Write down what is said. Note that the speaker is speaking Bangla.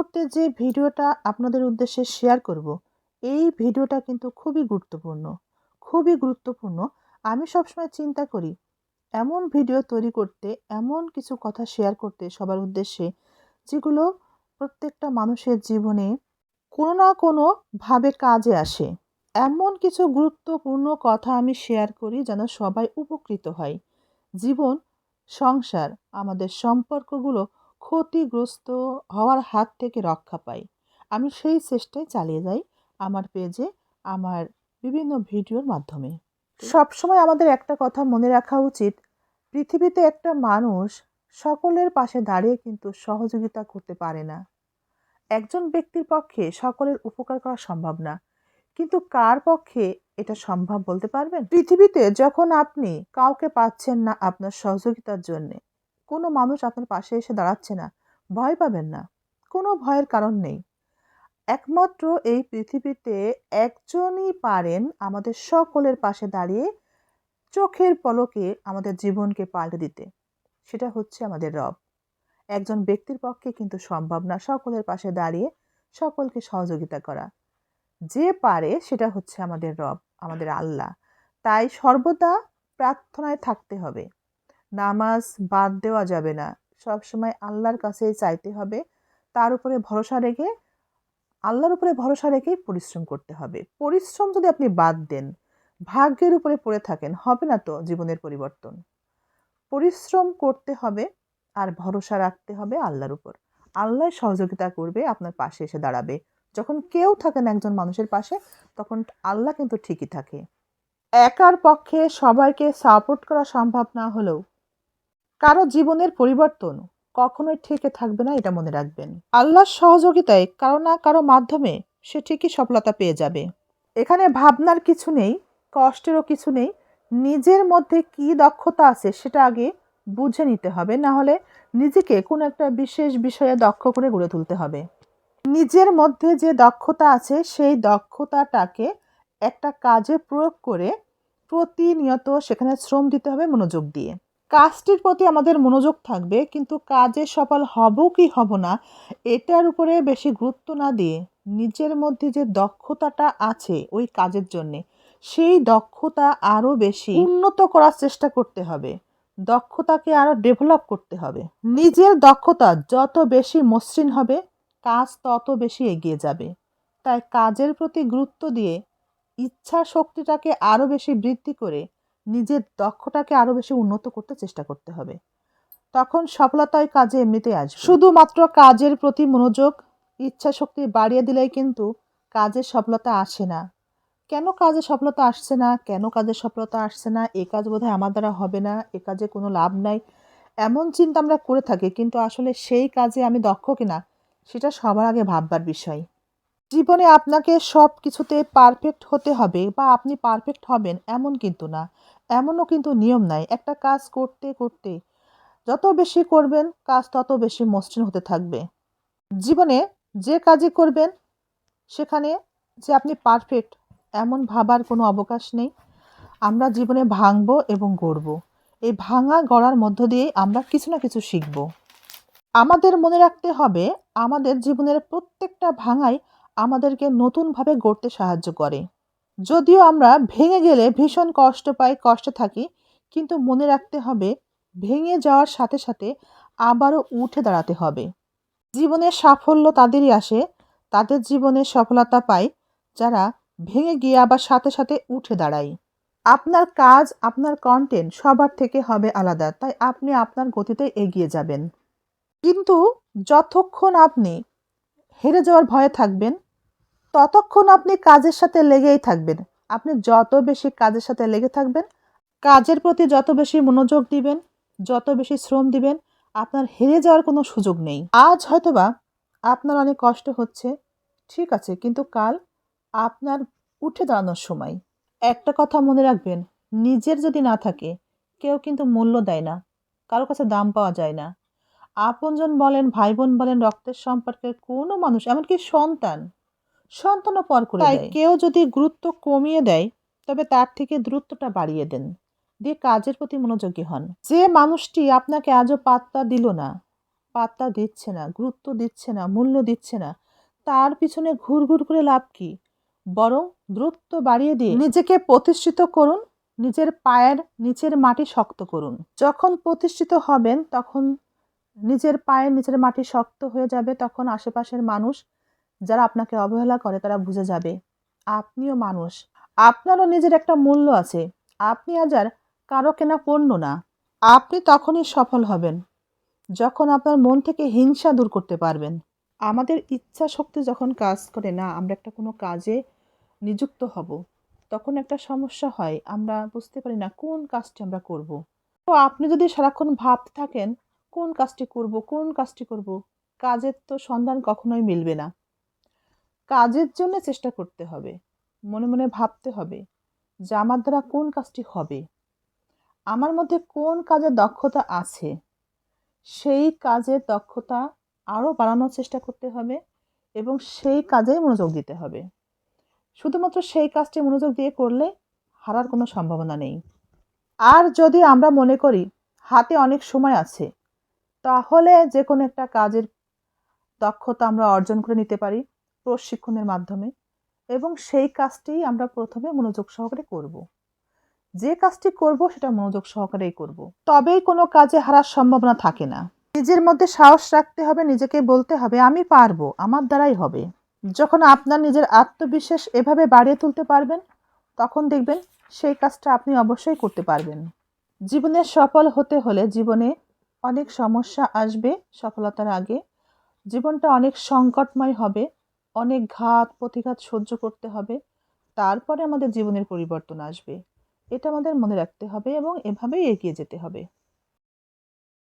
মুহূর্তে যে ভিডিওটা আপনাদের উদ্দেশ্যে শেয়ার করব, এই ভিডিওটা কিন্তু খুবই গুরুত্বপূর্ণ খুবই গুরুত্বপূর্ণ। আমি সবসময় চিন্তা করি, এমন ভিডিও তৈরি করতে, এমন কিছু কথা শেয়ার করতে সবার উদ্দেশ্যে, যেগুলো প্রত্যেকটা মানুষের জীবনে কোনো না কোনো ভাবে কাজে আসে। এমন কিছু গুরুত্বপূর্ণ কথা আমি শেয়ার করি যেন সবাই উপকৃত হয়। জীবন, সংসার, আমাদের সম্পর্কগুলো ক্ষতিগ্রস্ত হওয়ার হাত থেকে রক্ষা পাই। আমি সেই চেষ্টায় চালিয়ে যাই আমার পেজে, আমার বিভিন্ন ভিডিওর মাধ্যমে। সবসময় আমাদের একটা কথা মনে রাখা উচিত, পৃথিবীতে একটা মানুষ সকলের পাশে দাঁড়িয়ে কিন্তু সহযোগিতা করতে পারে না। একজন ব্যক্তির পক্ষে সকলের উপকার করা সম্ভব না। কিন্তু কার পক্ষে এটা সম্ভব বলতে পারবেন? পৃথিবীতে যখন আপনি কাউকে পাচ্ছেন না আপনার সহযোগিতার জন্যে কোনো মানুষ আপনার পাশে এসে দাঁড়াচ্ছে না। ভয় পাবেন না। কোনো ভয়ের কারণ নেই। একমাত্র এই পৃথিবীতে একজনই পারেন আমাদের সকলের পাশে দাঁড়িয়ে চোখের পলকে আমাদের জীবনকে পাল্টে দিতে। সেটা হচ্ছে আমাদের রব। একজন ব্যক্তির পক্ষে কিন্তু সম্ভব না সকলের পাশে দাঁড়িয়ে সকলকে সহযোগিতা করা। যে পারে সেটা হচ্ছে আমাদের রব, আমাদের আল্লাহ। তাই সর্বদা প্রার্থনায় থাকতে হবে। নামাজ বাদ দেওয়া যাবে না। সবসময় আল্লাহর কাছে চাইতে হবে। তার উপরে ভরসা রেখে, আল্লাহর উপরে ভরসা রেখেই পরিশ্রম করতে হবে। পরিশ্রম যদি আপনি বাদ দেন, ভাগ্যের উপরে পড়ে থাকেন, হবে না তো জীবনের পরিবর্তন? পরিশ্রম করতে হবে আর ভরসা রাখতে হবে আল্লাহর উপর। আল্লাহ সহযোগিতা করবে, আপনার পাশে এসে দাঁড়াবে। যখন কেউ থাকেন একজন মানুষের পাশে, তখন আল্লাহ কিন্তু ঠিকই থাকে। একার পক্ষে সবাইকে সাপোর্ট করা সম্ভব না হলেও কারও জীবনের পরিবর্তন কখনোই ঠিকই থাকবে না, এটা মনে রাখবেন। আল্লাহর সহযোগিতায় কারও না কারও মাধ্যমে সে ঠিকই সফলতা পেয়ে যাবে। এখানে ভাবনার কিছু নেই, কষ্টেরও কিছু নেই, নিজের মধ্যে কি দক্ষতা আছে সেটা আগে বুঝে নিতে হবে, না হলে নিজেকে কোনো একটা বিশেষ বিষয়ে দক্ষ করে গড়ে তুলতে হবে। নিজের মধ্যে যে দক্ষতা আছে সেই দক্ষতাটাকে একটা কাজে প্রয়োগ করে প্রতিনিয়ত সেখানে শ্রম দিতে হবে, মনোযোগ দিয়ে। কাজটির প্রতি আমাদের মনোযোগ থাকবে, কিন্তু কাজে সফল হব কি হব না, এটার উপরে বেশি গুরুত্ব না দিয়ে নিজের মধ্যে যে দক্ষতাটা আছে ওই কাজের জন্যে, সেই দক্ষতা আরও বেশি উন্নত করার চেষ্টা করতে হবে। দক্ষতাকে আরও ডেভেলপ করতে হবে। নিজের দক্ষতা যত বেশি মসৃণ হবে, কাজ তত বেশি এগিয়ে যাবে। তাই কাজের প্রতি গুরুত্ব দিয়ে ইচ্ছা শক্তিটাকে আরও বেশি বৃদ্ধি করে নিজের দক্ষটাকে আরও বেশি উন্নত করতে চেষ্টা করতে হবে। তখন সফলতায় কাজে এমনিতেই আসবে। শুধুমাত্র কাজের প্রতি মনোযোগ ইচ্ছা শক্তি বাড়িয়ে দিলেই কিন্তু কাজের সফলতা আসে না। কেন কাজে সফলতা আসছে না? কেন কাজে সফলতা আসছে না? এ কাজ বোধহয় আমার দ্বারা হবে না, এ কাজে কোনো লাভ নাই। এমন চিন্তা আমরা করে থাকি, কিন্তু আসলে সেই কাজে আমি দক্ষ কিনা, সেটা সবার আগে ভাববার বিষয়। জীবনে আপনাকে সব কিছুতে পারফেক্ট হতে হবে বা আপনি পারফেক্ট হবেন এমন কিন্তু না। এমনও কিন্তু নিয়ম নাই। একটা কাজ করতে করতে যত বেশি করবেন, কাজ তত বেশি মসৃণ হতে থাকবে। জীবনে যে কাজই করবেন, সেখানে যে আপনি পারফেক্ট এমন ভাবার কোনো অবকাশ নেই। আমরা জীবনে ভাঙবো এবং গড়ব। এই ভাঙা গড়ার মধ্য দিয়ে আমরা কিছু না কিছু শিখব। আমাদের মনে রাখতে হবে, আমাদের জীবনের প্রত্যেকটা ভাঙাই আমাদেরকে নতুনভাবে গড়তে সাহায্য করে। যদিও আমরা ভেঙে গেলে ভীষণ কষ্ট পাই, কষ্টে থাকি, কিন্তু মনে রাখতে হবে, ভেঙে যাওয়ার সাথে সাথে আবারও উঠে দাঁড়াতে হবে। জীবনে সাফল্য তাদেরই আসে, তাদের জীবনে সফলতা পায় যারা ভেঙে গিয়ে আবার সাথে সাথে উঠে দাঁড়ায়। আপনার কাজ, আপনার কন্টেন্ট সবার থেকে হবে আলাদা, তাই আপনি আপনার গতিতে এগিয়ে যাবেন। কিন্তু যতক্ষণ আপনি হেরে যাওয়ার ভয়ে থাকবেন ততক্ষণ আপনি কাজের সাথে লেগেই থাকবেন। আপনি যত বেশি কাজের সাথে লেগে থাকবেন, কাজের প্রতি যত বেশি মনোযোগ দিবেন, যত বেশি শ্রম দিবেন, আপনার হেরে যাওয়ার কোনো সুযোগ নেই। আজ হয়তোবা আপনার অনেক কষ্ট হচ্ছে, ঠিক আছে, কিন্তু কাল আপনার উঠে দাঁড়ানোর সময়। একটা কথা মনে রাখবেন, নিজের যদি না থাকে, কেউ কিন্তু মূল্য দেয় না, কারও কাছে দাম পাওয়া যায় না। আপনজন বলেন ভাই বোন বলেন, রক্তের সম্পর্কের কোনো মানুষ, এমনকি সন্তান সন্তানও পর করে তাই কেউ যদি গুরুত্ব কমিয়ে দেয় তবে তার থেকে দূরত্বটা বাড়িয়ে দেন দিয়ে কাজের প্রতি মনোযোগী হন। যে মানুষটি আপনাকে আজও পাত্তা দিল না পাত্তা দিচ্ছে না গুরুত্ব দিচ্ছে না মূল্য দিচ্ছে না তার পিছনে ঘুরঘুর করে লাভ কি? বরং দ্রুত বাড়িয়ে দিয়ে নিজেকে প্রতিষ্ঠিত করুন নিজের পায়ের নিচের মাটি শক্ত করুন। যখন প্রতিষ্ঠিত হবেন তখন নিজের পায়ের নিচের মাটি শক্ত হয়ে যাবে তখন আশেপাশের মানুষ যারা আপনাকে অবহেলা করে, তারা বুঝে যাবে। আপনিও মানুষ। আপনারও নিজের একটা মূল্য আছে। আপনি আজ আর কারও কেনা পণ্য না। আপনি তখনই সফল হবেন, যখন আপনার মন থেকে হিংসা দূর করতে পারবেন। আমাদের ইচ্ছা শক্তি যখন কাজ করে, না, আমরা একটা কোনো কাজে নিযুক্ত হব, তখন একটা সমস্যা হয়। আমরা বুঝতে পারি না, কোন কাজটি আমরা করব। তো আপনি যদি সারাক্ষণ ভাবতে থাকেন, কোন কাজটি করব, কোন কাজটি করব? কাজের তো সন্ধান কখনোই মিলবে না। কাজের জন্য চেষ্টা করতে হবে। মনে মনে ভাবতে হবে, যে আমার দ্বারা কোন কাজটি হবে? আমার মধ্যে কোন কাজের দক্ষতা আছে? সেই কাজের দক্ষতা আরও বাড়ানোর চেষ্টা করতে হবে এবং সেই কাজেই মনোযোগ দিতে হবে। শুধুমাত্র সেই কাজটি মনোযোগ দিয়ে করলে হারার কোনো সম্ভাবনা নেই। আর যদি আমরা মনে করি হাতে অনেক সময় আছে, তাহলে যে কোনো একটা কাজের দক্ষতা আমরা অর্জন করে নিতে পারি। প্রশিক্ষণের মাধ্যমে এবং সেই কাজটি আমরা প্রথমে মনোযোগ সহকারে করব। যে কাজটি করব সেটা মনোযোগ সহকারেই করব। তবেই কোনো কাজে হারার সম্ভাবনা থাকে না। নিজের মধ্যে সাহস রাখতে হবে, নিজেকে বলতে হবে, আমি পারব, আমার দ্বারাই হবে। যখন আপনার নিজের আত্মবিশ্বাস এভাবে বাড়িয়ে তুলতে পারবেন, তখন দেখবেন সেই কাজটা আপনি অবশ্যই করতে পারবেন। জীবনে সফল হতে হলে জীবনে অনেক সমস্যা আসবে সফলতার আগে। জীবনটা অনেক সংকটময় হবে। অনেক ঘাত, প্রতিঘাত সহ্য করতে হবে। তারপরে আমাদের জীবনের পরিবর্তন আসবে। এটা আমাদের মনে রাখতে হবে এবং এভাবেই এগিয়ে যেতে হবে।